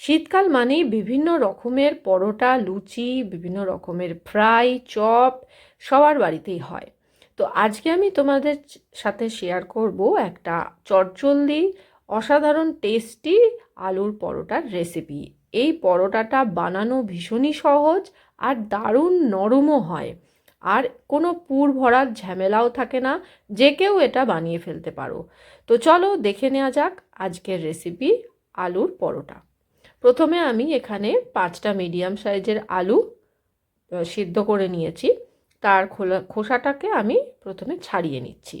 শীতকাল মানেই বিভিন্ন রকমের পরোটা, লুচি, বিভিন্ন রকমের ফ্রাই, চপ সবার বাড়িতেই হয়। তো আজকে আমি তোমাদের সাথে শেয়ার করব একটা চটজলদি, অসাধারণ টেস্টি আলুর পরোটার রেসিপি এই পরোটাটা বানানো ভীষণই সহজ আর দারুণ নরমও হয়। আর কোনো পুর ভরার ঝামেলাও থাকে না, যে কেউ এটা বানিয়ে ফেলতে পারো। তো চলো দেখে নেওয়া যাক আজকের রেসিপি আলুর পরোটা। প্রথমে আমি এখানে পাঁচটা মিডিয়াম সাইজের আলু সিদ্ধ করে নিয়েছি। তার খোলা, খোসাটাকে আমি প্রথমে ছাড়িয়ে নিচ্ছি।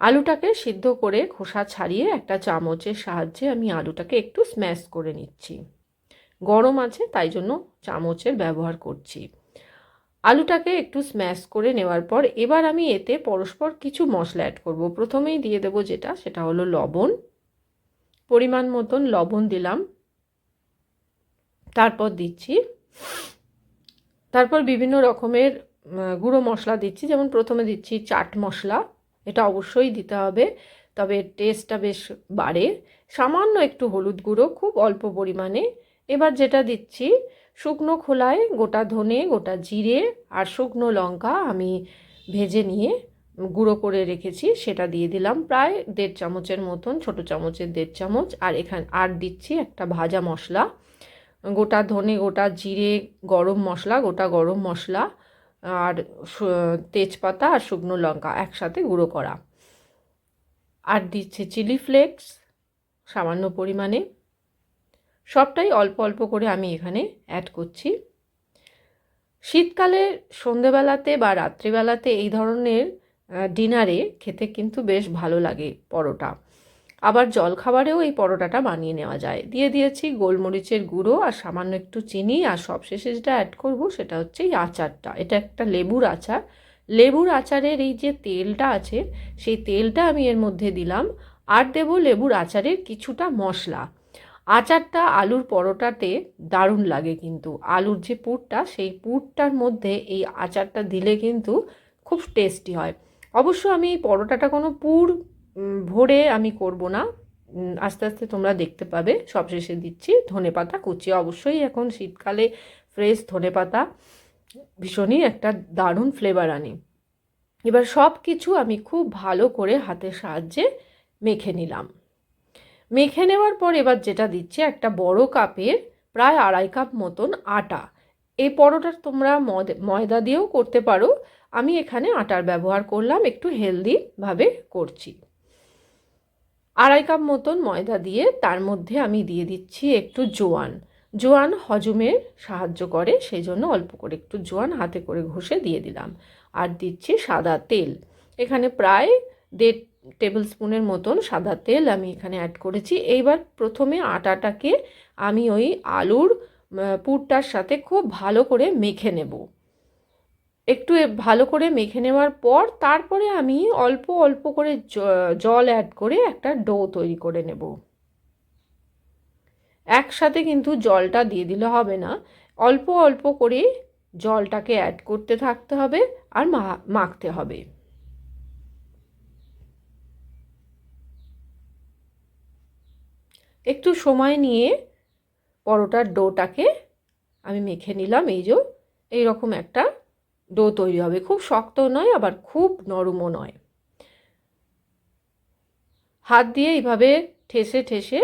আলুটাকে সিদ্ধ করে খোসা ছাড়িয়ে একটা চামচের সাহায্যে আমি আলুটাকে একটু স্ম্যাশ করে নিচ্ছি। গরম আছে, তাই জন্য চামচের ব্যবহার করছি। আলুটাকে একটু স্ম্যাশ করে নেওয়ার পর এবার আমি এতে পরস্পর কিছু মশলা অ্যাড করব। প্রথমেই দিয়ে দেবো যেটা, সেটা হলো লবণ। পরিমাণ মতন লবণ দিলাম। তারপর দিচ্ছি। তারপর বিভিন্ন রকমের গুঁড়ো মশলা দিচ্ছি। যেমন প্রথমে দিচ্ছি চাট মশলা। এটা অবশ্যই দিতে হবে, তবে টেস্টটা বেশ বাড়ে। সামান্য একটু হলুদ গুঁড়ো, খুব অল্প পরিমাণে। এবার যেটা দিচ্ছি, শুকনো খোলায় গোটা ধনে, গোটা জিরে আর শুকনো লঙ্কা আমি ভেজে নিয়ে গুঁড়ো করে রেখেছি, সেটা দিয়ে দিলাম প্রায় দেড় চামচের মতন, ছোট চামচের দেড় চামচ, আর এখানে, আর দিচ্ছি একটা ভাজা মশলা। গোটা ধনে, গোটা জিরে, গরম মশলা, গোটা গরম মশলা, আর তেজপাতা আর শুকনো লঙ্কা একসাথে গুঁড়ো করা। আর দিচ্ছে চিলি ফ্লেক্স, সামান্য পরিমাণে। সবটাই অল্প অল্প করে আমি এখানে অ্যাড করছি। শীতকালে সন্ধেবেলাতে বা রাত্রিবেলাতে এই ধরনের ডিনারে খেতে কিন্তু বেশ ভালো লাগে পরোটা। আবার জলখাবারেও এই পরোটাটা বানিয়ে নেওয়া যায়। দিয়ে দিয়েছি গোলমরিচের গুঁড়ো আর সামান্য একটু চিনি আর সবশেষে যেটা অ্যাড করব সেটা হচ্ছে এই আচারটা। এটা একটা লেবুর আচার। লেবুর আচারের এই যে তেলটা আছে, সেই তেলটা আমি এর মধ্যে দিলাম আর দেব লেবুর আচারের কিছুটা মশলা। আচারটা আলুর পরোটাতে দারুণ লাগে কিন্তু। আলুর যে পুরটা, সেই পুরটার মধ্যে এই আচারটা দিলে কিন্তু খুব টেস্টি হয়। অবশ্য আমি এই পরোটাটা কোনো পুর ভরে আমি করব না। আস্তে আস্তে তোমরা দেখতে পাবে। সবশেষে দিচ্ছি ধনে পাতা কুচি। অবশ্যই এখন শীতকালে ফ্রেশ ধনে পাতা ভীষণই একটা দারুণ ফ্লেভার আনি। এবার সব কিছু আমি খুব ভালো করে হাতের সাহায্যে মেখে নিলাম। মেখে নেওয়ার পর এবার যেটা দিচ্ছে, একটা বড় কাপের প্রায় আড়াই কাপ মতন আটা। এই পরোটা তোমরা ময়দা দিয়েও করতে পারো। আমি এখানে আটার ব্যবহার করলাম, একটু হেলদিভাবে করছি। আড়াই কাপ মতন ময়দা দিয়ে তার মধ্যে আমি দিয়ে দিচ্ছি একটু জোয়ান। জোয়ান হজমের সাহায্য করে সেই জন্য অল্প করে একটু জোয়ান হাতে করে ঘষে দিয়ে দিলাম। আর দিচ্ছি সাদা তেল। এখানে প্রায় দেড় টেবিল স্পুনের মতন সাদা তেল আমি এখানে অ্যাড করেছি। এইবার প্রথমে আটাটাকে আমি ওই আলুর পুরটার সাথে খুব ভালো করে মেখে নেব। একটু ভালো করে মেখে নেওয়ার পর তারপরে আমি অল্প অল্প করে জল অ্যাড করে একটা ডো তৈরি করে নেব। একসাথে কিন্তু জলটা দিয়ে দিলে হবে না। অল্প অল্প করে জলটাকে অ্যাড করতে থাকতে হবে আর মাখতে হবে। একটু সময় নিয়ে পরোটার ডোটাকে আমি মেখে নিলাম, এই যে এইরকম একটা ডো তৈরি হবে। খুব শক্ত নয়, আবার খুব নরমও নয়। হাত দিয়ে এইভাবে ঠেসে ঠেসে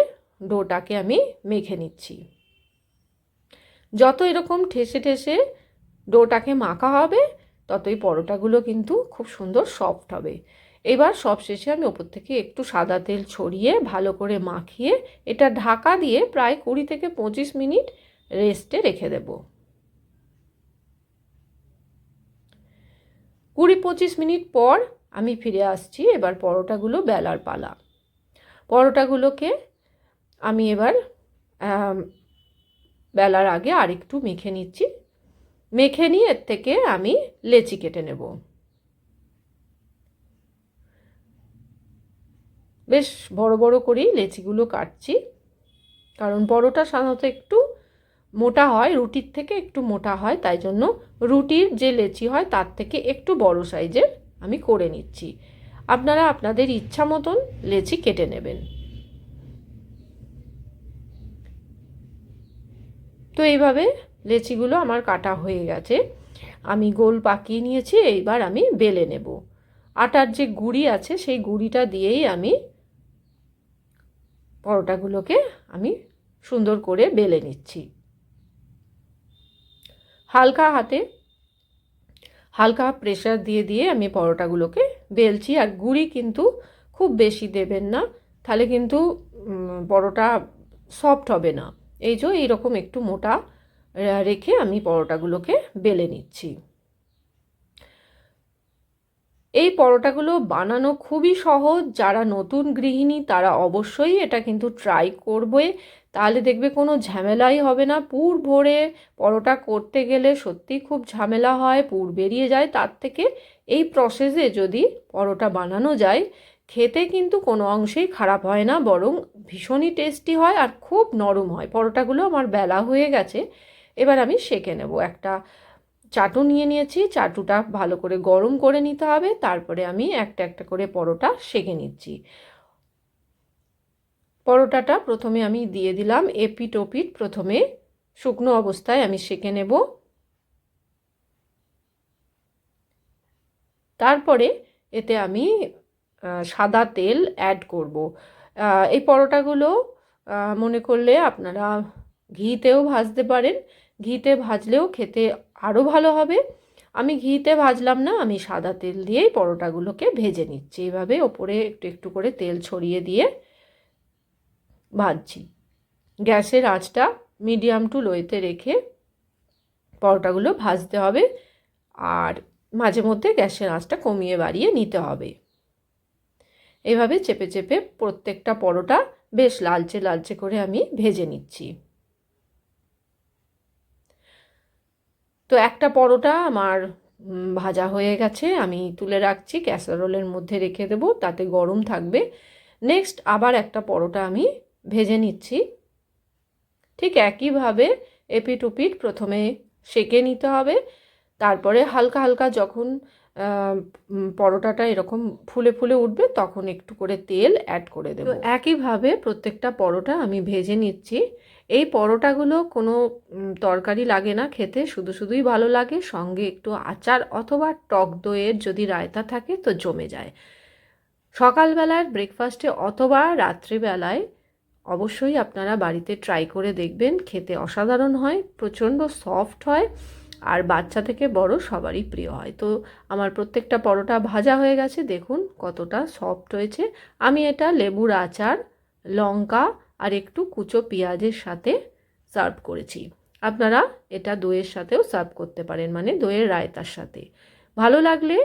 ডোটাকে আমি মেখে নিচ্ছি। যত এরকম ঠেসে ঠেসে ডোটাকে মাখা হবে, ততই পরোটাগুলো কিন্তু খুব সুন্দর সফট হবে। এবার সব শেষে আমি ওপর থেকে একটু সাদা তেল ছড়িয়ে ভালো করে মাখিয়ে এটা ঢাকা দিয়ে প্রায় কুড়ি থেকে পঁচিশ মিনিট রেস্টে রেখে দেব। কুড়ি পঁচিশ মিনিট পর আমি ফিরে আসছি এবার পরোটাগুলো বেলার পালা। পরোটাগুলোকে আমি এবার বেলার আগে আরেকটু মেখে নিচ্ছি। মেখে নিয়ে এর থেকে আমি লেচি কেটে নেব। বেশ বড় বড় করেই লেচিগুলো কাটছি। কারণ বড়টা সাধারণত একটু মোটা হয়, রুটির থেকে একটু মোটা হয়, তাই জন্য রুটির যে লেচি হয় তার থেকে একটু বড় সাইজের আমি করে নিচ্ছি। আপনারা আপনাদের ইচ্ছা মতন লেচি কেটে নেবেন। তো এইভাবে লেচিগুলো আমার কাটা হয়ে গেছে। আমি গোল পাকিয়ে নিয়েছি, এইবার আমি বেলে নেব। আটার যে গুড়ি আছে, সেই গুড়িটা দিয়েই আমি পরোটাগুলোকে আমি সুন্দর করে বেলে নিচ্ছি। হালকা হাতে, হালকা প্রেশার দিয়ে দিয়ে আমি পরোটাগুলোকে বেলছি। আর গুঁড়ি কিন্তু খুব বেশি দেবেন না, তাহলে কিন্তু পরোটা সফট হবে না। এই যে এইরকম একটু মোটা রেখে আমি পরোটাগুলোকে বেলে নিচ্ছি। এই পরোটাগুলো বানানো খুবই সহজ। যারা নতুন গৃহিণী, তারা অবশ্যই এটা কিন্তু ট্রাই করবে। তাহলে দেখবে কোনো ঝামেলাই হবে না। পুর ভরে পরোটা করতে গেলে সত্যি খুব ঝামেলা হয়, পুর বেরিয়ে যায়। তার থেকে এই প্রসেসে যদি পরোটা বানানো যায়, খেতে কিন্তু কোনো অংশেই খারাপ হয় না, বরং ভীষণই টেস্টি হয় আর খুব নরম হয়। পরোটাগুলো আমার বেলা হয়ে গেছে। এবার আমি সেঁকে নেব একটা চাটু নিয়ে নিয়েছি, চাটুটা ভালো করে গরম করে নিতে হবে, তারপরে আমি একটা একটা করে পরোটা সেঁকে নিচ্ছি। পরোটাটা প্রথমে আমি দিয়ে দিলাম, এপিট ওপিট প্রথমে শুকনো অবস্থায় আমি সেঁকে নেব। তারপরে এতে আমি সাদা তেল অ্যাড করব। এই পরোটাগুলো মনে করলে আপনারা ঘিতেও ভাজতে পারেন, ঘিতে ভাজলেও খেতে আরও ভালো হবে। আমি ঘিতে ভাজলাম না, আমি সাদা তেল দিয়েই পরোটাগুলোকে ভেজে নিচ্ছি। এইভাবে ওপরে একটু একটু করে তেল ছড়িয়ে দিয়ে ভাজছি। গ্যাসের আঁচটা মিডিয়াম টু লোয়েতে রেখে পরোটাগুলো ভাজতে হবে আর মাঝে মধ্যে গ্যাসের আঁচটা কমিয়ে বাড়িয়ে নিতে হবে। এভাবে চেপে চেপে প্রত্যেকটা পরোটা বেশ লালচে লালচে করে আমি ভেজে নিচ্ছি। তো একটা পরোটা আমার ভাজা হয়ে গেছে, আমি তুলে রাখছি, ক্যাসারোলের মধ্যে রেখে দেবো, তাতে গরম থাকবে। নেক্সট আবার একটা পরোটা আমি ভেজে নিচ্ছি। ঠিক একইভাবে এপিট উপিট প্রথমে সেকে নিতে হবে, তারপরে হালকা হালকা যখন পরোটাটা এরকম ফুলে ফুলে উঠবে, তখন একটু করে তেল অ্যাড করে দেবো। একইভাবে প্রত্যেকটা পরোটা আমি ভেজে নিচ্ছি। এই পরোটাগুলো কোনো তরকারি লাগে না খেতে, শুধু শুধুই ভালো লাগে। সঙ্গে একটু আচার অথবা টক দইয়ের যদি রায়তা থাকে তো জমে যায়। সকালবেলার ব্রেকফাস্টে অথবা রাত্রিবেলায় অবশ্যই আপনারা বাড়িতে ট্রাই করে দেখবেন, খেতে অসাধারণ হয়, প্রচণ্ড সফট হয়, আর বাচ্চা থেকে বড় সবারই প্রিয় হয়। তো আমার প্রত্যেকটা পরোটা ভাজা হয়ে গেছে, দেখুন কতটা সফট হয়েছে। আমি এটা লেবুর আচার, লঙ্কা আর একটু কুচো পেঁয়াজের সাথে সার্ভ করেছি। আপনারা এটা দইয়ের সাথেও সার্ভ করতে পারেন মানে দইয়ের রায়তার সাথে। ভালো লাগলে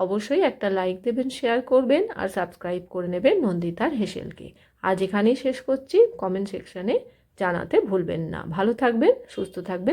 অবশ্যই একটা লাইক দেবেন, শেয়ার করবেন আর সাবস্ক্রাইব করে নেবেন নন্দিতার হেসেলকে। আজ এখানেই শেষ করছি। কমেন্ট সেকশানে জানাতে ভুলবেন না। ভালো থাকবেন, সুস্থ থাকবেন।